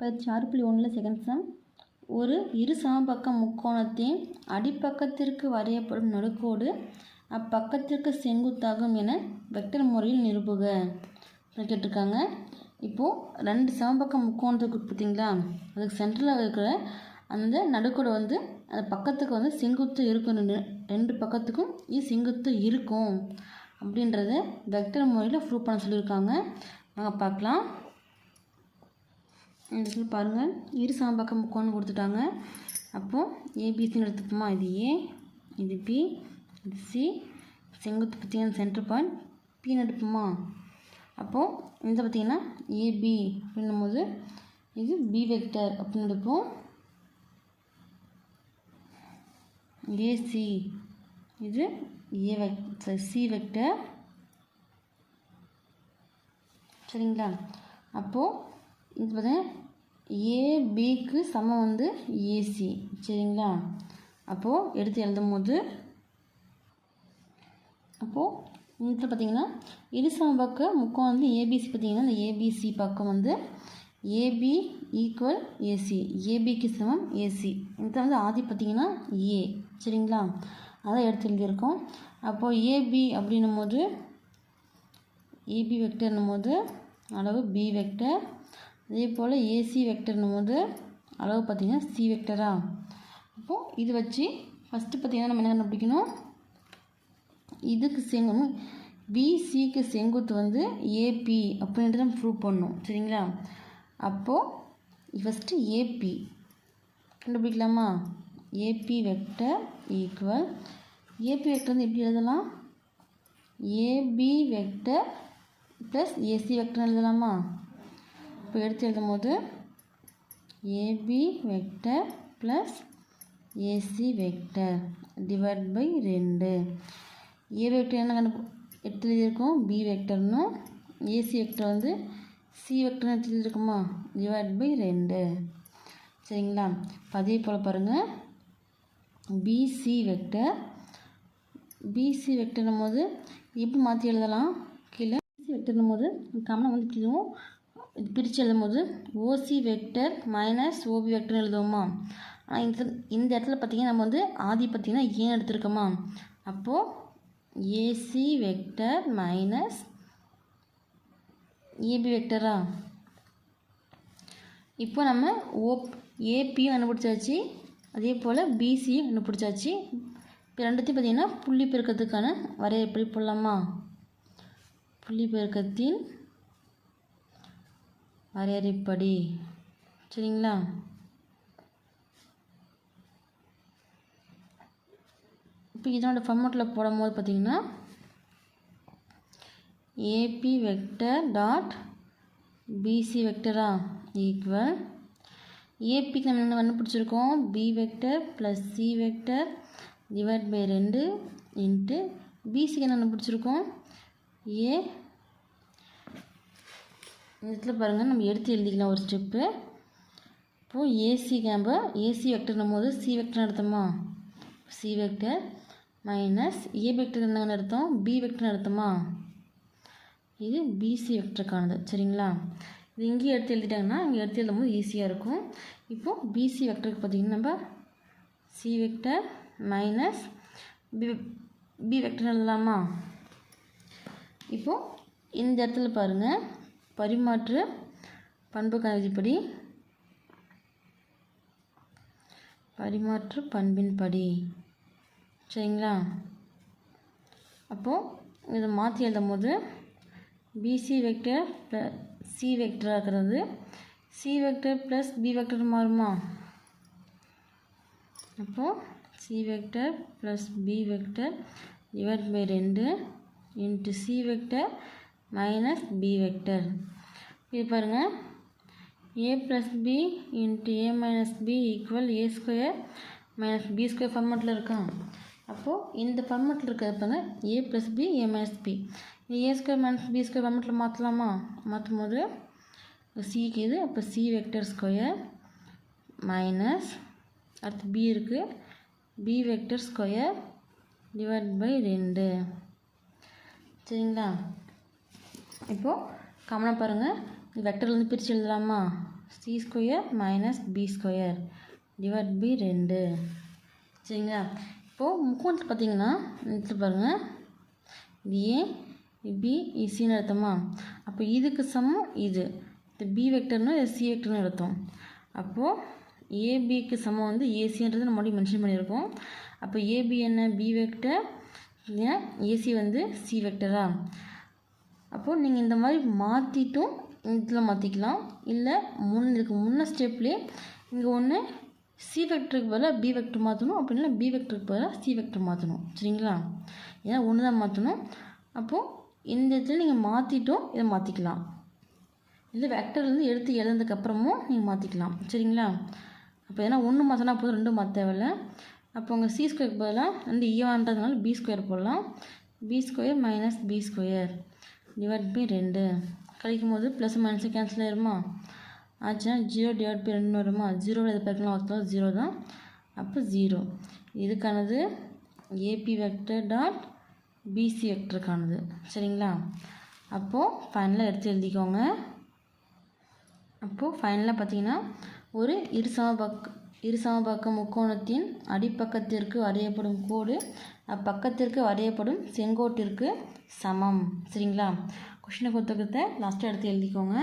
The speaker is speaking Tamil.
பயிற்சி ஆறு புள்ளி ஒன்றில் செகண்ட் சம் ஒரு இரு சமபக்க முக்கோணத்தின் அடிப்பக்கத்திற்கு வரையப்படும் நடுக்கோடு அப்பக்கத்திற்கு செங்குத்தாகும் என வெக்டர் முறையில் நிரூபுக. கேட்டிருக்காங்க. இப்போது ரெண்டு சமபக்க முக்கோணத்துக்கு பார்த்தீங்களா? அதுக்கு சென்டரில் இருக்கிற அந்த நடுக்கோடு வந்து அந்த பக்கத்துக்கு வந்து செங்குத்து இருக்கும் ரெண்டு ரெண்டு பக்கத்துக்கும் இது செங்குத்து இருக்கும். அப்படின்றத வெக்டர் முறையில் ப்ரூவ் பண்ண சொல்லியிருக்காங்க. நாங்கள் பார்க்கலாம். இந்த சொல்லி பாருங்கள் இரு சாம்பாக்கம் முக்கோணம் கொடுத்துட்டாங்க. அப்போது ஏபிசின்னு எடுத்துப்போமா இது ஏ இது பி இது சி செங்குத்து பார்த்தீங்கன்னா சென்டர் பாயிண்ட் பின்னு எடுப்போமா? அப்போது இந்த பார்த்திங்கன்னா ஏபி அப்படின்னும் போது இது பி வெக்டர் அப்படின்னு எடுப்போம். ஏசி இது ஏ வெக் சி வெக்டர் சரிங்களா? அப்போது இது பார்த்தீங்கன்னா ஏபிக்கு சமம் வந்து ஏசி சரிங்களா? அப்போது எடுத்து எழுதும் போது அப்போது இந்த பார்த்தீங்கன்னா இருசம பக்கம் முக்கம் வந்து ஏபிசி பார்த்தீங்கன்னா இந்த ஏபிசி பக்கம் வந்து ஏபி ஈக்குவல் ஏசி ஏபிக்கு சமம் ஏசி இந்த வந்து ஆதி பார்த்தீங்கன்னா ஏ சரிங்களா? அதான் எடுத்து எழுதியிருக்கோம். அப்போது ஏபி அப்படின்னும் போது ஏபி வெக்டர்னும் போது அளவு பி வெக்டர் அதே போல் ஏசி வெக்டர்னும் போது அளவு பார்த்திங்கன்னா சி வெக்டரா அப்போது இது வச்சு ஃபஸ்ட்டு பார்த்திங்கன்னா நம்ம என்ன கண்டுபிடிக்கணும்? இதுக்கு செங்கு பிசிக்கு செங்குத்து வந்து ஏபி அப்படின்றத நம்ம ப்ரூவ் பண்ணணும். சரிங்களா? அப்போது first AB கண்டுபிடிக்கலாமா? AB vector equal AB vector வந்து எப்படி எழுதலாம்? AB vector plus AC vector எழுதலாமா? அப்போ எடுத்து எழுதும் போது AB vector plus AC vector divide by ரெண்டு. ஏ வெக்டர் என்ன கண்டு எடுத்து எழுதியிருக்கோம். பி வெக்டர்னும் ஏசி வெக்டர் வந்து சி வெக்டர்னு எடுத்து எழுதியிருக்கோமா? டிவைட் பை ரெண்டு. சரிங்களா? பதிவு போல் பாருங்கள் பிசி வெக்டர் பிசி வெக்டர்னும் போது எப்படி மாற்றி எழுதலாம்? கீழே பிசி வெக்டர்னும் போது காமனாக வந்து எழுதுவோம் இது பிரித்து எழுதும் போது ஓசி வெக்டர் மைனஸ் ஓபி வெக்டர்னு எழுதுவோமா? ஆனால் இந்த இந்த இடத்துல பார்த்திங்கன்னா நம்ம வந்து ஆதி பார்த்திங்கன்னா ஏன் எடுத்திருக்கோமா? அப்போது ஏசி வெக்டர் மைனஸ் ஏபி வெக்டரா இப்போ நம்ம ஓப் ஏபியும் கண்டுபிடிச்சாச்சு. அதே போல் பிசியும் கண்டுபிடிச்சாச்சு. இப்போ ரெண்டுத்தையும் பார்த்திங்கன்னா புள்ளி பெருக்கத்துக்கான வரைய எப்படி போடலாமா? புள்ளி பெருக்கத்தின் வரையறைப்படி சரிங்களா? இப்போ இதனோட ஃபார்மேட்டில் போடும்போது பார்த்திங்கன்னா ஏபி வெக்டர் டாட் பிசி வெக்டரா ஈக்குவல் ஏபிக்கு நம்ம என்ன கண்டுபிடிச்சிருக்கோம்? B vector plus C vector divide by ரெண்டு இன்ட்டு பிசிக்கு என்ன கண்டுபிடிச்சிருக்கோம்? ஏ இந்த இடத்துல பாருங்கள் நம்ம எடுத்து எழுதிக்கலாம் ஒரு ஸ்டெப்பு இப்போது ஏசி கேம்பு ஏசி வெக்டர்னும் போது C vector நடத்துமா? C vector minus A vector என்ன எடுத்தோம் பி வெக்டர் நடத்துமா? இது பிசி வெக்டருக்கானது சரிங்களா? இது இங்கேயே எடுத்து எழுதிட்டாங்கன்னா இங்கே எடுத்து எழுதும் போது ஈஸியாக இருக்கும். இப்போது பிசி வெக்டருக்கு பார்த்திங்கன்னா நம்ம C vector minus B B vector எழுதலாமா? இப்போது இந்த இடத்துல பாருங்கள் பரிமாற்று பண்பு விதிப்படி பரிமாற்று பண்பின்படி சரிங்களா? அப்போது இதை மாற்றி எழுதும் போது பிசி வெக்டர் ப்ளஸ் சி வெக்டராக இருக்கிறது. C vector plus B vector மாறுமா? அப்போது C vector plus B vector divide by ரெண்டு into C vector minus B vector இது பாருங்கள் A plus B into A minus B equal A square minus B square ஃபார்மெட்டில் இருக்கா? அப்போது இந்த ஃபார்மெட்டில் இருக்கிறது பாருங்கள் A plus B A minus B A square minus B square ஃபார்மெட்டில் மாற்றலாமா மாற்றும் போது சிக்கு இது. அப்போ சி வெக்டர் ஸ்கொயர் மைனஸ் அடுத்து பி இருக்குது B vector square divide by ரெண்டு. சரிங்களா? இப்போது கவனம் பாருங்கள் வெக்டர்லேருந்து பிரித்து எழுதலாமா? C square minus B square divide B ரெண்டு. சரிங்களா? இப்போது முக்கோணத்தில் பார்த்தீங்கன்னா எடுத்து பாருங்கள் ஏ பி இசின்னு அர்த்தமா? அப்போ இதுக்கு சமம் இது. இது பி வெக்டர்னு இது சி வெக்டர்னு அர்த்தம். அப்போது ஏபிக்கு சமம் வந்து ஏசின்றது நம்ம முன்னாடி மென்ஷன் பண்ணியிருக்கோம். அப்போ ஏபி என்ன? பி வெக்டர் ஏசி வந்து சி வெக்டரா அப்போது நீங்கள் இந்த மாதிரி மாற்றிட்டும் இதில் மாற்றிக்கலாம் இல்லை முன் இதுக்கு முன்ன ஸ்டெப்லேயே இங்கே ஒன்று சி வெக்டருக்கு பதிலாக பி வெக்டர் மாற்றணும் அப்படி இல்லை பி வெக்டருக்கு பதிலாக சி வெக்டர் மாற்றணும் சரிங்களா? ஏன்னா ஒன்று தான் மாற்றணும் அப்போது இந்த இடத்துல நீங்கள் மாற்றிட்டும் இதை மாற்றிக்கலாம் இல்லை வெக்டர்லேருந்து எடுத்து எழுந்ததுக்கப்புறமும் நீங்கள் மாற்றிக்கலாம் சரிங்களா? அப்போ ஏன்னா ஒன்று மாற்றினா போதும் ரெண்டும் மாற்ற தேவையில்ல. அப்போ உங்கள் சி ஸ்கொயருக்கு பதிலாக வந்து e ஈவான்றதுனால பி ஸ்கொயர் போடலாம். B square minus B square divide by ரெண்டு. கழிக்கும் போது ப்ளஸ் மைனஸ் கேன்சல் ஆயிருமா? ஆச்சுன்னா ஜீரோ டிவைட் பை ரெண்டு வருமா? ஜீரோவில் எது பார்க்கலாம்? ஒருத்தர் ஜீரோ தான். அப்போ ஜீரோ இதுக்கானது ஏபி வெக்டர் டாட் பிசி வெக்டருக்கானது சரிங்களா? அப்போது ஃபைனலாக எடுத்து எழுதிக்கோங்க. அப்போது ஃபைனலாக பார்த்தீங்கன்னா ஒரு இருசமபக்க இருசமபக்க முக்கோணத்தின் அடிப்பக்கத்திற்கு வரையப்படும் கோடு அப்பக்கத்திற்கு வரையப்படும் செங்கோட்டிற்கு சமம். சரிங்களா? கொஷினை பொறுத்தவரை லாஸ்ட்டாக எடுத்து எழுதிக்கோங்க.